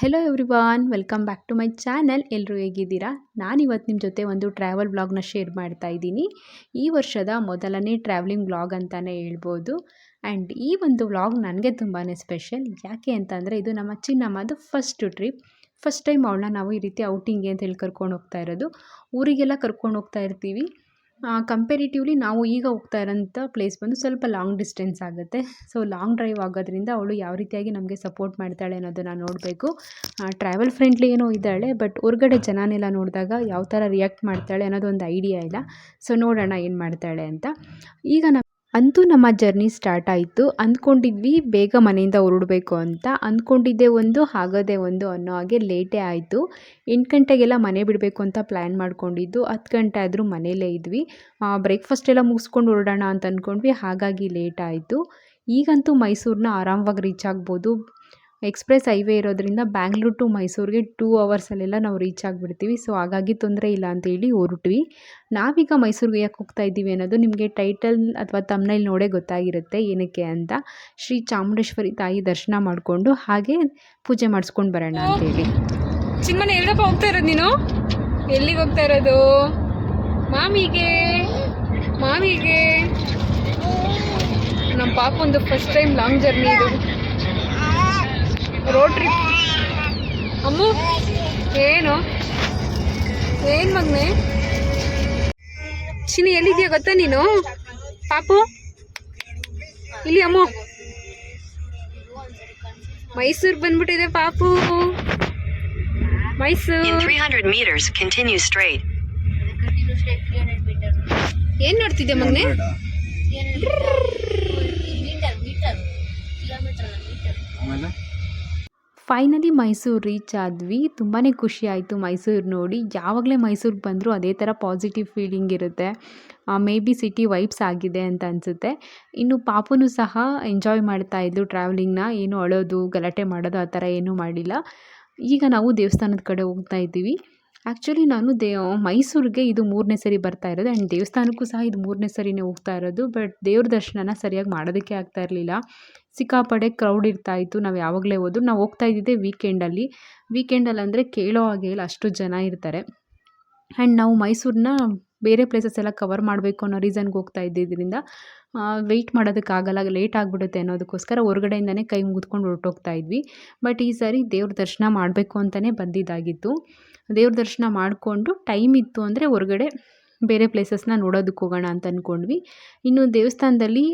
Hello everyone welcome back to my channel ಎಲ್ಲರೂ ಹೇಗಿದ್ದೀರಾ? ನಾನಿವತ್ತು ನಿಮ್ಮ ಜೊತೆ ಒಂದು ಟ್ರಾವೆಲ್ ವ್ಲಾಗ್ನ ಶೇರ್ ಮಾಡ್ತಾ ಇದ್ದೀನಿ. ಈ ವರ್ಷದ ಮೊದಲನೇ ಟ್ರಾವೆಲಿಂಗ್ ವ್ಲಾಗ್ ಅಂತಲೇ ಹೇಳ್ಬೋದು. ಆ್ಯಂಡ್ ಈ ಒಂದು ವ್ಲಾಗ್ ನನಗೆ ತುಂಬಾ ಸ್ಪೆಷಲ್ ಯಾಕೆ ಅಂತಂದರೆ ಇದು ನಮ್ಮ ಚಿನ್ನಮ್ಮದು ಫಸ್ಟ್ ಟ್ರಿಪ್ ಫಸ್ಟ್ ಟೈಮ್ ಅವಳನ್ನ ನಾವು ಈ ರೀತಿ ಔಟಿಂಗ್ ಅಂತ ಹೇಳಿ ಕರ್ಕೊಂಡು ಹೋಗ್ತಾ ಇರೋದು. ಊರಿಗೆಲ್ಲ ಕರ್ಕೊಂಡು ಹೋಗ್ತಾ ಇರ್ತೀವಿ. ಕಂಪೇರಿಟಿವ್ಲಿ ನಾವು ಈಗ ಹೋಗ್ತಾ ಇರೋಂಥ ಪ್ಲೇಸ್ ಬಂದು ಸ್ವಲ್ಪ ಲಾಂಗ್ ಡಿಸ್ಟೆನ್ಸ್ ಆಗುತ್ತೆ. ಸೊ ಲಾಂಗ್ ಡ್ರೈವ್ ಆಗೋದ್ರಿಂದ ಅವಳು ಯಾವ ರೀತಿಯಾಗಿ ನಮಗೆ ಸಪೋರ್ಟ್ ಮಾಡ್ತಾಳೆ ಅನ್ನೋದನ್ನು ನೋಡಬೇಕು. ಟ್ರಾವೆಲ್ ಫ್ರೆಂಡ್ಲಿ ಏನೋ ಇದ್ದಾಳೆ ಬಟ್ ಹೊರ್ಗಡೆ ಜನನೆಲ್ಲ ನೋಡಿದಾಗ ಯಾವ ಥರ ರಿಯಾಕ್ಟ್ ಮಾಡ್ತಾಳೆ ಅನ್ನೋದೊಂದು ಐಡಿಯಾ ಇಲ್ಲ. ಸೊ ನೋಡೋಣ ಏನು ಮಾಡ್ತಾಳೆ ಅಂತ. ಈಗ ನಮ್ಮ ಅಂತೂ ನಮ್ಮ ಜರ್ನಿ ಸ್ಟಾರ್ಟ್ ಆಯಿತು. ಅಂದ್ಕೊಂಡಿದ್ವಿ, ಬೇಗ ಮನೆಯಿಂದ ಹೊರಡಬೇಕು ಅಂತ. ಅಂದ್ಕೊಂಡಿದ್ದೆ ಒಂದು ಆಗೋದೇ ಒಂದು ಅನ್ನೋ ಹಾಗೆ ಲೇಟೇ ಆಯಿತು. ಎಂಟು ಗಂಟೆಗೆಲ್ಲ ಮನೆ ಬಿಡಬೇಕು ಅಂತ ಪ್ಲ್ಯಾನ್ ಮಾಡ್ಕೊಂಡಿದ್ದು. ಹತ್ತು ಗಂಟೆ ಆದರೂ ಮನೆಯಲ್ಲೇ ಇದ್ವಿ. ಬ್ರೇಕ್ಫಾಸ್ಟ್ ಎಲ್ಲ ಮುಗಿಸ್ಕೊಂಡು ಹೊರಡೋಣ ಅಂತ ಅಂದ್ಕೊಂಡ್ವಿ. ಹಾಗಾಗಿ ಲೇಟ್ ಆಯಿತು. ಈಗಂತೂ ಮೈಸೂರನ್ನ ಆರಾಮವಾಗಿ ರೀಚ್ ಆಗ್ಬೋದು. ಎಕ್ಸ್ಪ್ರೆಸ್ ಹೈವೇ ಇರೋದ್ರಿಂದ ಬ್ಯಾಂಗ್ಳೂರ್ ಟು ಮೈಸೂರಿಗೆ ಟೂ ಅವರ್ಸಲ್ಲೆಲ್ಲ ನಾವು ರೀಚ್ ಆಗಿಬಿಡ್ತೀವಿ. ಸೊ, ಹಾಗಾಗಿ ತೊಂದರೆ ಇಲ್ಲ ಅಂತೇಳಿ ಹೊರಟ್ವಿ. ನಾವೀಗ ಮೈಸೂರಿಗೆ ಯಾಕೆ ಹೋಗ್ತಾ ಇದ್ದೀವಿ ಅನ್ನೋದು ನಿಮಗೆ ಟೈಟಲ್ ಅಥವಾ ತಮ್ನೈಲ್ ನೋಡೇ ಗೊತ್ತಾಗಿರುತ್ತೆ ಏನಕ್ಕೆ ಅಂತ. ಶ್ರೀ ಚಾಮುಂಡೇಶ್ವರಿ ತಾಯಿ ದರ್ಶನ ಮಾಡಿಕೊಂಡು ಹಾಗೆ ಪೂಜೆ ಮಾಡಿಸ್ಕೊಂಡು ಬರೋಣ ಅಂತೇಳಿ ಚಿನ್ಮನೆ ಎಲ್ಲಪ್ಪ ಹೋಗ್ತಾ ಇರೋದು ನೀನು? ಎಲ್ಲಿಗೆ ಹೋಗ್ತಾ ಇರೋದು? ಮಾಮಿಗೆ ಮಾಮಿಗೆ. ನಮ್ಮ ಪಾಪಂದು ಫಸ್ಟ್ ಟೈಮ್ ಲಾಂಗ್ ಜರ್ನಿ ಇದು ರೋಡ್ ಟ್ರಿಪ್ ಅಮ್ಮು? ಏನು? ಏನು ಮಗ್ನೆ? ಚಿನಿ ಎಲ್ಲಿದ್ಯ ಗೊತ್ತಾ ನೀನು? ಪಾಪು? ಇಲ್ಲಿ ಅಮ್ಮು. ಮೈಸೂರ್ ಬಂದ್ಬಿಟ್ಟಿದೆ ಪಾಪು. Mysuru. In 300 meters, continue straight. ಏನ್ ನೋಡ್ತಿದ್ದೆ ಮಗ್ನೆ? ಫೈನಲಿ ಮೈಸೂರು ರೀಚ್ ಆದ್ವಿ. ತುಂಬಾ ಖುಷಿ ಆಯಿತು ಮೈಸೂರು ನೋಡಿ. ಯಾವಾಗಲೇ ಮೈಸೂರಿಗೆ ಬಂದರೂ ಅದೇ ಥರ ಪಾಸಿಟಿವ್ ಫೀಲಿಂಗ್ ಇರುತ್ತೆ. ಮೇ ಬಿ ಸಿಟಿ ವೈಬ್ಸ್ ಆಗಿದೆ ಅಂತ ಅನಿಸುತ್ತೆ. ಇನ್ನು ಪಾಪುನು ಸಹ ಎಂಜಾಯ್ ಮಾಡ್ತಾ ಇದ್ಲು ಟ್ರಾವೆಲಿಂಗ್ನ ಏನು ಅಳೋದು, ಗಲಾಟೆ ಮಾಡೋದು ಆ ಥರ ಏನೂ ಮಾಡಿಲ್ಲ. ಈಗ ನಾವು ದೇವಸ್ಥಾನದ ಕಡೆ ಹೋಗ್ತಾ ಇದ್ದೀವಿ. ಆ್ಯಕ್ಚುಲಿ ನಾನು ದೇ, ಮೈಸೂರಿಗೆ ಇದು ಮೂರನೇ ಸರಿ ಬರ್ತಾ ಇರೋದು ಆ್ಯಂಡ್ ದೇವಸ್ಥಾನಕ್ಕೂ ಸಹ ಇದು ಮೂರನೇ ಸರಿನೇ ಹೋಗ್ತಾ ಇರೋದು ಬಟ್ ದೇವ್ರ ದರ್ಶನನ ಸರಿಯಾಗಿ ಮಾಡೋದಕ್ಕೆ ಆಗ್ತಾ ಇರಲಿಲ್ಲ. ಸಿಕ್ಕಾಪಡೆ ಕ್ರೌಡ್ ಇರ್ತಾ ಇತ್ತು. ನಾವು ಯಾವಾಗಲೇ ಹೋದ್ರು, ನಾವು ಹೋಗ್ತಾ ಇದ್ದಿದ್ದೆ ವೀಕೆಂಡಲ್ಲಿ ವೀಕೆಂಡಲ್ಲಿ ಅಂದರೆ ಕೇಳೋ ಹಾಗೆ ಇಲ್ಲ, ಅಷ್ಟು ಜನ ಇರ್ತಾರೆ. ಆ್ಯಂಡ್ ನಾವು ಮೈಸೂರನ್ನ ಬೇರೆ ಪ್ಲೇಸಸ್ ಎಲ್ಲ ಕವರ್ ಮಾಡಬೇಕು ಅನ್ನೋ ರೀಸನ್ಗೆ ಹೋಗ್ತಾ ಇದ್ದಿದ್ದರಿಂದ ವೆಯ್ಟ್ ಮಾಡೋದಕ್ಕಾಗಲ್ಲ ಲೇಟ್ ಆಗಿಬಿಡುತ್ತೆ ಅನ್ನೋದಕ್ಕೋಸ್ಕರ ಹೊರಗಡೆಯಿಂದನೇ ಕೈ ಮುಗಿದ್ಕೊಂಡು ಹೊರಟೋಗ್ತಾ ಇದ್ವಿ. ಬಟ್ ಈ ಸಾರಿ ದೇವ್ರ ದರ್ಶನ ಮಾಡಬೇಕು ಅಂತಲೇ ಬಂದಿದ್ದಾಗಿತ್ತು. ದೇವ್ರ ದರ್ಶನ ಮಾಡಿಕೊಂಡು ಟೈಮ್ ಇತ್ತು ಅಂದರೆ ಹೊರಗಡೆ ಬೇರೆ ಪ್ಲೇಸಸ್ನ ನೋಡೋದಕ್ಕೆ ಹೋಗೋಣ ಅಂತ ಅಂದ್ಕೊಂಡ್ವಿ ಇನ್ನು ದೇವಸ್ಥಾನದಲ್ಲಿ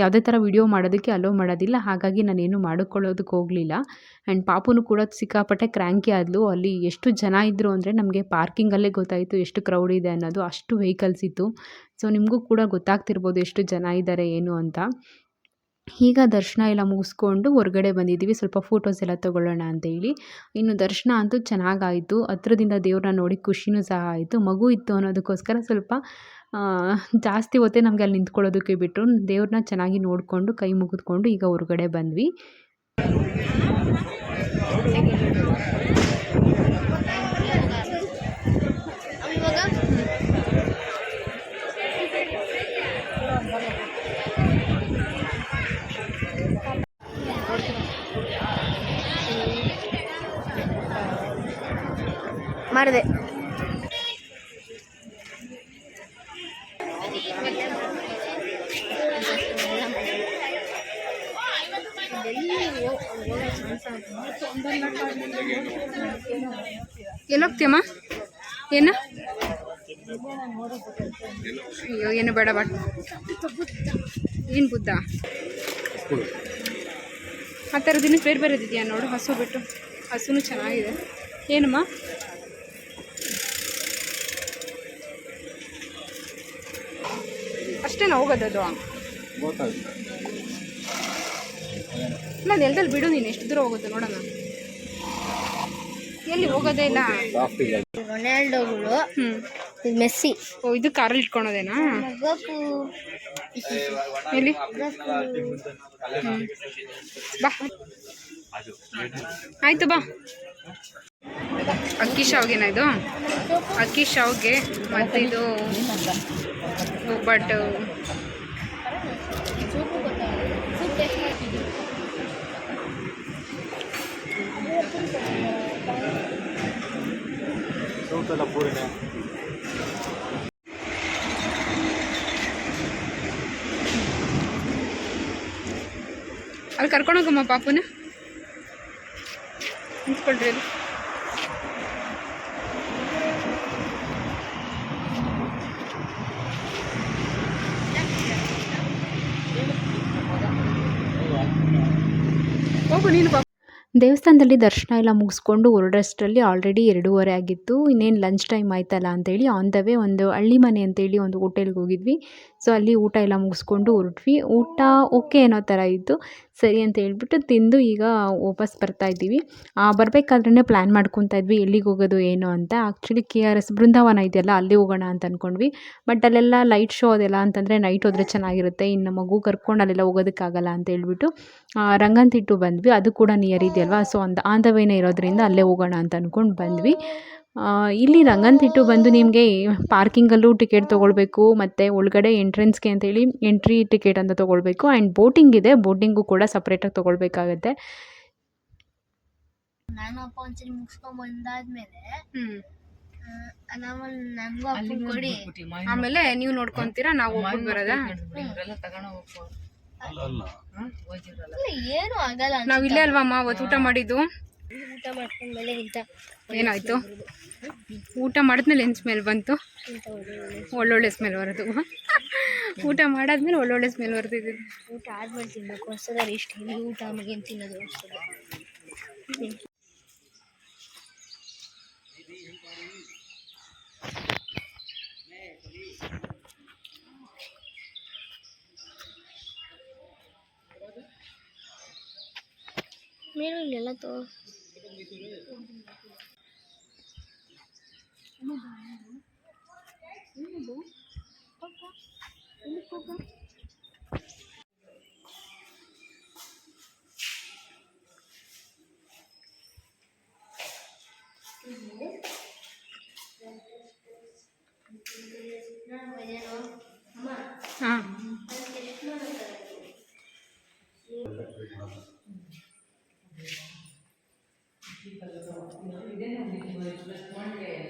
ಯಾವುದೇ ಥರ ವಿಡಿಯೋ ಮಾಡೋದಕ್ಕೆ ಅಲೋ ಮಾಡೋದಿಲ್ಲ. ಹಾಗಾಗಿ ನಾನೇನು ಮಾಡಿಕೊಳ್ಳೋದಕ್ಕೆ ಹೋಗಲಿಲ್ಲ. ಆ್ಯಂಡ್ ಪಾಪುನು ಕೂಡ ಸಿಕ್ಕಾಪಟ್ಟೆ ಕ್ರ್ಯಾಂಕಿ ಆದಲು. ಅಲ್ಲಿ ಎಷ್ಟು ಜನ ಇದ್ದರು ಅಂದರೆ ನಮಗೆ ಪಾರ್ಕಿಂಗಲ್ಲೇ ಗೊತ್ತಾಯಿತು ಎಷ್ಟು ಕ್ರೌಡ್ ಇದೆ ಅನ್ನೋದು. ಅಷ್ಟು ವೆಹಿಕಲ್ಸ್ ಇತ್ತು. ಸೊ ನಿಮಗೂ ಕೂಡ ಗೊತ್ತಾಗ್ತಿರ್ಬೋದು ಎಷ್ಟು ಜನ ಇದ್ದಾರೆ ಏನು ಅಂತ. ಈಗ ದರ್ಶನ ಎಲ್ಲ ಮುಗಿಸ್ಕೊಂಡು ಹೊರಗಡೆ ಬಂದಿದ್ದೀವಿ. ಸ್ವಲ್ಪ ಫೋಟೋಸ್ ಎಲ್ಲ ತೊಗೊಳ್ಳೋಣ ಅಂತೇಳಿ ಇನ್ನು ದರ್ಶನ ಅಂತೂ ಚೆನ್ನಾಗಾಯಿತು. ಹತ್ರದಿಂದ ದೇವ್ರನ್ನ ನೋಡಿ ಖುಷಿನೂ ಸಹ ಆಯಿತು. ಮಗು ಇತ್ತು ಅನ್ನೋದಕ್ಕೋಸ್ಕರ ಸ್ವಲ್ಪ ಜಾಸ್ತಿ ಹೊತ್ತೇ ನಮಗೆ ಅಲ್ಲಿ ನಿಂತ್ಕೊಳ್ಳೋದಕ್ಕೆ ಬಿಟ್ಟರು ದೇವ್ರನ್ನ ಚೆನ್ನಾಗಿ ನೋಡಿಕೊಂಡು ಕೈ ಮುಗಿದ್ಕೊಂಡು ಈಗ ಹೊರಗಡೆ ಬಂದ್ವಿ. ಮಾಡಿದೆ. ಎಲ್ಲೋಗ್ತೀಯಮ್ಮ ಏನು? ಅಯ್ಯೋ, ಏನು ಬೇಡ ಬಟ್ ಏನು ಬುದ್ಧ? ಆ ಥರದ್ದು ಬೇರೆ ಬೇರೆದಿದೆಯಾ ನೋಡು, ಹಸು ಬಿಟ್ಟು. ಹಸುನು ಚೆನ್ನಾಗಿದೆ. ಏನಮ್ಮ? ಅಷ್ಟೇನಾ ಹೋಗೋದದು. ಇಲ್ಲ ನೆಲದಲ್ಲಿ ಬಿಡು ನೀನು ಎಷ್ಟು ದೂರ ಹೋಗುತ್ತೆ ನೋಡೋಣ. ಎಲ್ಲಿ ಹೋಗೋದೇ ಇಲ್ಲ. ರೊನಾಲ್ಡೋಗಳು. ಇದು ಮೆಸ್ಸಿ. ಓ ಇದು ಕಾರಲ್ಲಿ ಇಟ್ಕೊಳೋದೇನಾ? ಎಲ್ಲಿ? ಬಾ. ಆಯ್ತು ಬಾ. ಅಕ್ಕಿ ಶಾವ್ಗೆನ ಇದು? ಅಕ್ಕಿ ಶಾವ್ಗೆ ಮತ್ತು ಇದು ಒಬ್ಬಟ್ಟು ಅಲ್ಲಿ ಕರ್ಕೊಂಡೋಗಮ್ಮ ಪಾಪುನ? ನಿಂತ್ಕೊಳ್ರಿ ಅಲ್ಲಿ ದೇವಸ್ಥಾನದಲ್ಲಿ ದರ್ಶನ ಎಲ್ಲ ಮುಗಿಸ್ಕೊಂಡು ಹೊರಡೋಷ್ಟರಲ್ಲಿ ಆಲ್ರೆಡಿ ಎರಡೂವರೆ ಆಗಿತ್ತು. ಇನ್ನೇನು ಲಂಚ್ ಟೈಮ್ ಆಯ್ತಲ್ಲ ಅಂತೇಳಿ ಆನ್ ದ ವೇ ಒಂದು ಹಳ್ಳಿ ಮನೆ ಅಂತೇಳಿ ಒಂದು ಹೋಟೆಲ್ಗೆ ಹೋಗಿದ್ವಿ. ಸೊ ಅಲ್ಲಿ ಊಟ ಎಲ್ಲ ಮುಗಿಸ್ಕೊಂಡು ಹೊರಟ್ವಿ. ಊಟ ಓಕೆ ಅನ್ನೋ ಥರ ಇತ್ತು. ಸರಿ ಅಂತ ಹೇಳ್ಬಿಟ್ಟು ತಿಂದು ಈಗ ವಾಪಸ್ ಬರ್ತಾ ಇದ್ದೀವಿ. ಬರಬೇಕಾದ್ರೆ ಪ್ಲ್ಯಾನ್ ಮಾಡ್ಕೊತಾ ಇದ್ವಿ, ಎಲ್ಲಿಗೆ ಹೋಗೋದು, ಏನು ಅಂತ. Actually K R S Brindavan ಇದೆಯಲ್ಲ, ಅಲ್ಲಿ ಹೋಗೋಣ ಅಂತ ಅಂದ್ಕೊಂಡ್ವಿ ಬಟ್ ಅಲ್ಲೆಲ್ಲ ಲೈಟ್ ಶೋ ಅದೆಲ್ಲ ಅಂತಂದರೆ ನೈಟ್ ಹೋದರೆ ಚೆನ್ನಾಗಿರುತ್ತೆ. ಇನ್ನು ಮಗು ಕರ್ಕೊಂಡು ಅಲ್ಲೆಲ್ಲ ಹೋಗೋದಕ್ಕಾಗಲ್ಲ ಅಂತ ಹೇಳ್ಬಿಟ್ಟು ರಂಗಂತಿಟ್ಟು ಬಂದ್ವಿ. ಅದು ಕೂಡ ನಿಯರ್ ಇದೆಯಲ್ವಾ? ಸೊ ಒಂದು ಆನ್ ಇರೋದ್ರಿಂದ ಅಲ್ಲೇ ಹೋಗೋಣ ಅಂತ ಅಂದ್ಕೊಂಡು ಬಂದ್ವಿ. ಇಲ್ಲಿ ರಂಗನತಿಟ್ಟು ಬಂದು ನಿಮಗೆ ಪಾರ್ಕಿಂಗಲ್ಲೂ ಟಿಕೆಟ್ ತೊಗೊಳ್ಬೇಕು ಮತ್ತು ಒಳಗಡೆ ಎಂಟ್ರೆನ್ಸ್ಗೆ ಅಂತೇಳಿ ಎಂಟ್ರಿ ಟಿಕೆಟ್ ಅಂತ ತೊಗೊಳ್ಬೇಕು ಆ್ಯಂಡ್ ಬೋಟಿಂಗ್ ಇದೆ ಬೋಟಿಂಗು ಕೂಡ ಸಪ್ರೇಟಾಗಿ ತೊಗೊಳ್ಬೇಕಾಗತ್ತೆ. ನಾನು ಅಪ್ಪ ಒಂದ್ಸರಿ ಮುಗಿಸ್ಕೊಂಡ್ ಬಂದಾದ್ಮೇಲೆ ಆಮೇಲೆ ನೀವು ನೋಡ್ಕೊಂತೀರಾ ನಾವು ಹೋಗ್ಬಿಟ್ಟು ಬರೋದಾ? ಅಲ್ಲ ಇಲ್ಲ ಏನು ಆಗಲ್ಲ ನಾವು ಇಲ್ಲೇ ಅಲ್ವಮ್ಮ ಅವತ್ತು ಊಟ ಮಾಡಿದ್ದು? ಊಟ ಮಾಡ್ಕೊಂಡ್ಮೇಲೆ ಇಂಥ ಏನಾಯ್ತು? ಊಟ ಮಾಡಿದ್ಮೇಲೆ ಏನು ಸ್ಮೆಲ್ ಬಂತು? ಒಳ್ಳೊಳ್ಳೆ ಸ್ಮೆಲ್ ಬರೋದು. ಊಟ ಮಾಡಾದ್ಮೇಲೆ ಒಳ್ಳೊಳ್ಳೆ ಸ್ಮೆಲ್ ಬರ್ತಿದಿತ್ತು ಊಟ ಆದ್ಮೇಲೆ ತಿನ್ಬೇಕು. ಹೊಸದಾರ ಇಷ್ಟ ಊಟ ಆಮೇಲೆ ತಿನ್ನೋದು ಹೊಸದು ಮೇಲೂ ಇಲ್ಲೆಲ್ಲ ತೋ ಹಾಂ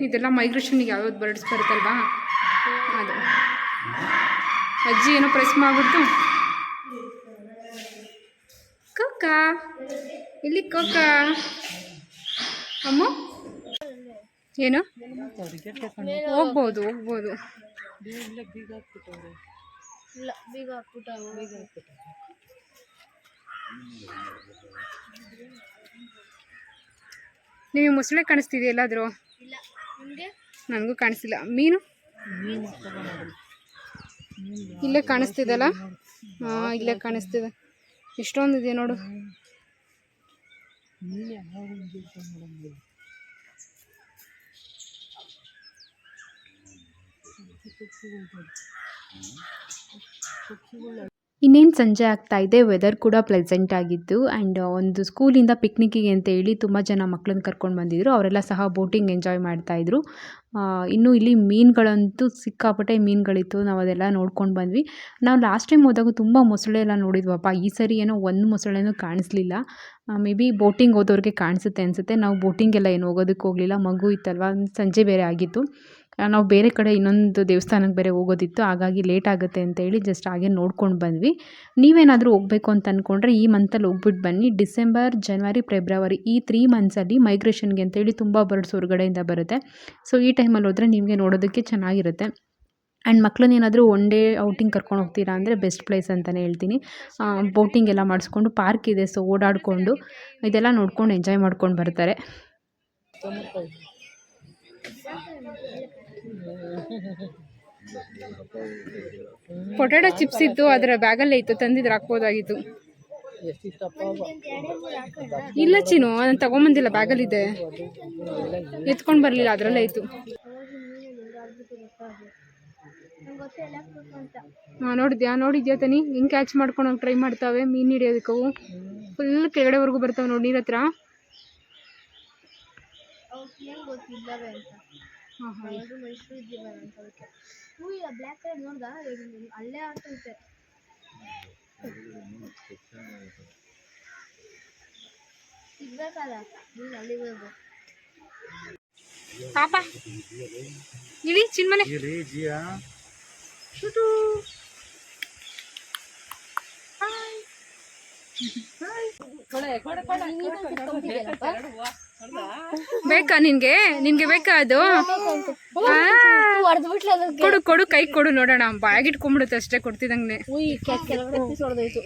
ಇದೆಲ್ಲ ಮೈಗ್ರೇಷನ್ಗೆ ಯಾವ್ಯಾವ್ದು ಬರ್ಡ್ಸ್ ಬರುತ್ತಲ್ವಾ? ಅದು. ಅಜ್ಜಿ ಏನೋ ಪ್ರೆಸ್ ಮಾಡ್ಬಿಟ್ಟು ಕಕ್ಕ ಇಲ್ಲಿ ಕಕ್ಕ ಅಮ್ಮ? ಏನು? ಹೋಗ್ಬೋದು ಹೋಗ್ಬೋದು. ಬೀಗ ಹಾಕ್ಬಿಟ್ಟ ನಿಮಗೆ ಮೊಸಳೆ ಕಾಣಿಸ್ತಿದೆ ಎಲ್ಲಾದರೂ? ನನಗೂ ಕಾಣಿಸ್ತಿಲ್ಲ. ಮೀನು? ಇಲ್ಲೇ ಕಾಣಿಸ್ತಿದಲ್ಲ ಹಾಂ ಇಲ್ಲೇ ಕಾಣಿಸ್ತಿದೆ. ಇಷ್ಟೊಂದು ಇದೆ ನೋಡು. ಇನ್ನೇನು ಸಂಜೆ ಆಗ್ತಾ ಇದೆ ವೆದರ್ ಕೂಡ ಪ್ಲೆಸೆಂಟ್ ಆಗಿತ್ತು ಆ್ಯಂಡ್ ಒಂದು ಸ್ಕೂಲಿಂದ ಪಿಕ್ನಿಕ್ಕಿಗೆ ಅಂತ ಹೇಳಿ ತುಂಬ ಜನ ಮಕ್ಕಳನ್ನ ಕರ್ಕೊಂಡು ಬಂದಿದ್ದರು ಅವರೆಲ್ಲ ಸಹ ಬೋಟಿಂಗ್ ಎಂಜಾಯ್ ಮಾಡ್ತಾಯಿದ್ರು ಇನ್ನು ಇಲ್ಲಿ ಮೀನುಗಳಂತೂ ಸಿಕ್ಕಾಪಟ್ಟೆ ಮೀನುಗಳಿತ್ತು. ನಾವು ಅದೆಲ್ಲ ನೋಡ್ಕೊಂಡು ಬಂದ್ವಿ. ನಾವು ಲಾಸ್ಟ್ ಟೈಮ್ ಹೋದಾಗ ತುಂಬ ಮೊಸಳೆ ಎಲ್ಲ ನೋಡಿದ್ವಪ್ಪ. ಈ ಸರಿ ಏನೋ ಒಂದು ಮೊಸಳೆನೂ ಕಾಣಿಸ್ಲಿಲ್ಲ. ಮೇ ಬಿ ಬೋಟಿಂಗ್ ಹೋದವ್ರಿಗೆ ಕಾಣಿಸುತ್ತೆ ಅನಿಸುತ್ತೆ. ನಾವು ಬೋಟಿಂಗೆಲ್ಲ ಏನು ಹೋಗೋದಕ್ಕೆ ಹೋಗಲಿಲ್ಲ. ಮಗು ಇತ್ತಲ್ವ? ಸಂಜೆ ಬೇರೆ ಆಗಿತ್ತು. ನಾವು ಬೇರೆ ಕಡೆ ಇನ್ನೊಂದು ದೇವಸ್ಥಾನಕ್ಕೆ ಬೇರೆ ಹೋಗೋದಿತ್ತು, ಹಾಗಾಗಿ ಲೇಟ್ ಆಗುತ್ತೆ ಅಂತೇಳಿ ಜಸ್ಟ್ ಹಾಗೆ ನೋಡ್ಕೊಂಡು ಬಂದ್ವಿ. ನೀವೇನಾದರೂ ಹೋಗಬೇಕು ಅಂತ ಅಂದ್ಕೊಂಡ್ರೆ ಈ ಮಂತಲ್ಲಿ ಹೋಗ್ಬಿಟ್ಟು ಬನ್ನಿ. ಡಿಸೆಂಬರ್ ಜನವರಿ ಫೆಬ್ರವರಿ ಈ ತ್ರೀ ಮಂತ್ಸಲ್ಲಿ ಮೈಗ್ರೇಷನ್ಗೆ ಅಂತೇಳಿ ತುಂಬ ಬರ್ಡ್ಸ್ ಹೊರಗಡೆಯಿಂದ ಬರುತ್ತೆ. ಸೊ ಈ ಟೈಮಲ್ಲಿ ಹೋದರೆ ನಿಮಗೆ ನೋಡೋದಕ್ಕೆ ಚೆನ್ನಾಗಿರುತ್ತೆ. ಆ್ಯಂಡ್ ಮಕ್ಳನ್ನೇನಾದರೂ ಒನ್ ಡೇ ಔಟಿಂಗ್ ಕರ್ಕೊಂಡು ಹೋಗ್ತೀರಾ ಅಂದರೆ ಬೆಸ್ಟ್ ಪ್ಲೇಸ್ ಅಂತಲೇ ಹೇಳ್ತೀನಿ. ಬೋಟಿಂಗ್ ಎಲ್ಲ ಮಾಡಿಸ್ಕೊಂಡು ಪಾರ್ಕ್ ಇದೆ ಸೊ ಓಡಾಡಿಕೊಂಡು ಇದೆಲ್ಲ ನೋಡ್ಕೊಂಡು ಎಂಜಾಯ್ ಮಾಡ್ಕೊಂಡು ಬರ್ತಾರೆ. ಪೊಟ್ಯಾಟೊ ಚಿಪ್ಸ್ ಇತ್ತು, ಅದರ ಬ್ಯಾಗಲ್ಲೇ ಇತ್ತು, ತಂದಿದ್ರೆ ಹಾಕ್ಬೋದಾಗಿತ್ತು. ಇಲ್ಲ ಚಿನ್ನು, ನಾನು ತಗೊಂಬಂದಿಲ್ಲ ಬ್ಯಾಗಲ್ಲಿದೆ ಎತ್ಕೊಂಡು ಬರಲಿಲ್ಲ, ಅದರಲ್ಲೇ ಇತ್ತು. ಹಾಂ, ನೋಡಿದ್ಯಾ? ನೋಡಿದ್ಯಾ ತನಿ? ಹಿಂಗೆ ಕ್ಯಾಚ್ ಮಾಡ್ಕೊಂಡು ಟ್ರೈ ಮಾಡ್ತಾವೆ, ಮೀನು ಹಿಡಿಯೋದಕ್ಕೂ. ಫುಲ್ ಕೆಳಗಡೆವರೆಗೂ ಬರ್ತಾವೆ ನೋಡಿ, ನೀರ ಹತ್ರ. ಏನು ಗೊತ್ತಿಲ್ಲವೇ ಅಂತ ಹಾಂ ಹಾಂ ಅದು ಮನುಷ್ಯರು ಇದ್ದಿಲ್ಲ ಅಂತ ಅದಕ್ಕೆ ಹ್ಞೂ ಇಲ್ಲ ಬ್ಲ್ಯಾಕ್ ಕಲರ್ ನೋಡ್ದ ಅಲ್ಲೇ ಆಗ್ತೈತೆ ಸಿಗ್ಬೇಕಲ್ಲ ನೀನು ಅಲ್ಲಿಗೆ ಹೋಗು ಪಾಪ ಇಳಿ ಚಿನ್ಮನೆ ಶುಟು. ಬೇಕಾ ನಿನ್ಗೆ? ನಿನ್ಗೆ ಬೇಕಾ ಅದು? ಕೊಡು ಕೊಡು ಕೈ ಕೊಡು ನೋಡೋಣ. ಬಾಯಾಗಿಟ್ಕೊಂಡ್ಬಿಡುತ್ತೆ ಅಷ್ಟೇ ಕೊಡ್ತಿದಂಗೆ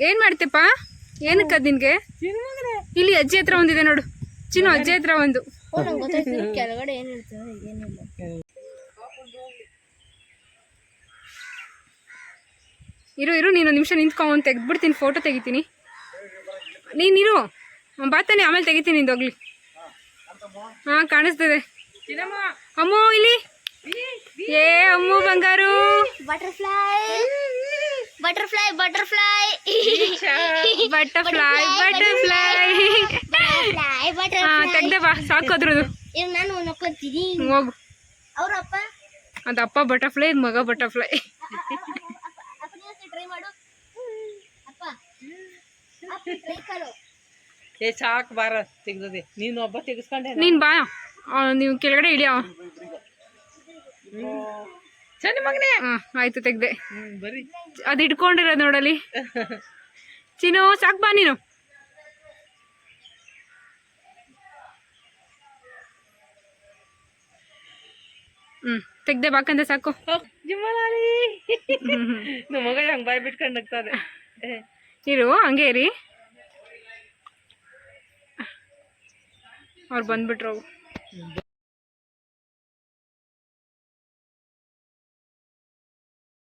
ಏನ್ ಮಾಡ್ತೀಪ್ಪ ಏನಕ್ಕೆ ಅದ್ ನಿನ್ಗೆ? ಇಲ್ಲಿ ಅಜ್ಜಿ ಹತ್ರ ಒಂದಿದೆ ನೋಡು. ಚಿನ್ನು ಅಜ್ಜಿ ಹತ್ರ ಒಂದು. ಓ ಗೊತ್ತಾಯ್ತು ಕೆಳಗಡೆ ಏನು ಇರ್ತದೆ ಏನಿಲ್ಲ ಇರು ಇರು ನೀನು ನಿಮಿಷ ನಿಂತ್ಕೊಂಡು ತೆಗ್ದ್ಬಿಡ್ತೀನಿ ಫೋಟೋ ತೆಗಿತೀನಿ. ನೀನಿರು ಬಾತಾನೆ ಆಮೇಲೆ ತೆಗಿತೀನಿ ನಿಂದು ಹೋಗ್ಲಿ ಹಾಂ ಕಾಣಿಸ್ತದೆ. ಅಮ್ಮು ಇಲ್ಲಿ. ಏ ಅಮ್ಮು ಬಂಗಾರು. Butterfly butterfly butterfly butterfly butterfly ಹಾ ತೆಗ್ದೆ ಬಾ ಸಾಕೋದ್ರದು ನಾನು ನೋಡ್ಕೊತೀನಿ ಹೋಗು. ಅವರಪ್ಪ ಅಪ್ಪ? ಬಟರ್ಫ್ಲೈ ಇದು ಮಗ ಬಟರ್ಫ್ಲೈ ಟ್ರೈ ಮಾಡು. ಅಪ್ಪ ಅಪ್ಪ ಟ್ರೈ ಕರೋ ಏ ಸಾಕು ಬಾರ ತೆಗ್ದದೆ ನೀನು ಒಬ್ಬ ತೆಗಿಸ್ಕೊಂಡೆ ನೀನು ಬಾ. ನೀವು ಕೆಳಗಡೆ ಇಳಿಯ ಸಣ್ಣ ಮಗನೇ. ಹಾಂ ಆಯ್ತು ತೆಗ್ದೆ. ಬರೀ. ಅದು ಇಟ್ಕೊಂಡಿರೋದು ನೋಡಲಿ ಚಿನ್ನು ಸಾಕು ಬಾ ನೀನು. ಹ್ಞೂ ತೆಗ್ದೆ ಬಾಕಂದೆ ಸಾಕು. ಜಿಮ್ಮಲಾರಿ ನಮ್ಮ ಮಗ ಹಂಗೆ ಬಾಯ್ ಬಿಟ್ಕೊಂಡು ಹೋಗ್ತದೆ ಇರು ಹಂಗೆ ರೀ और बंद बटरा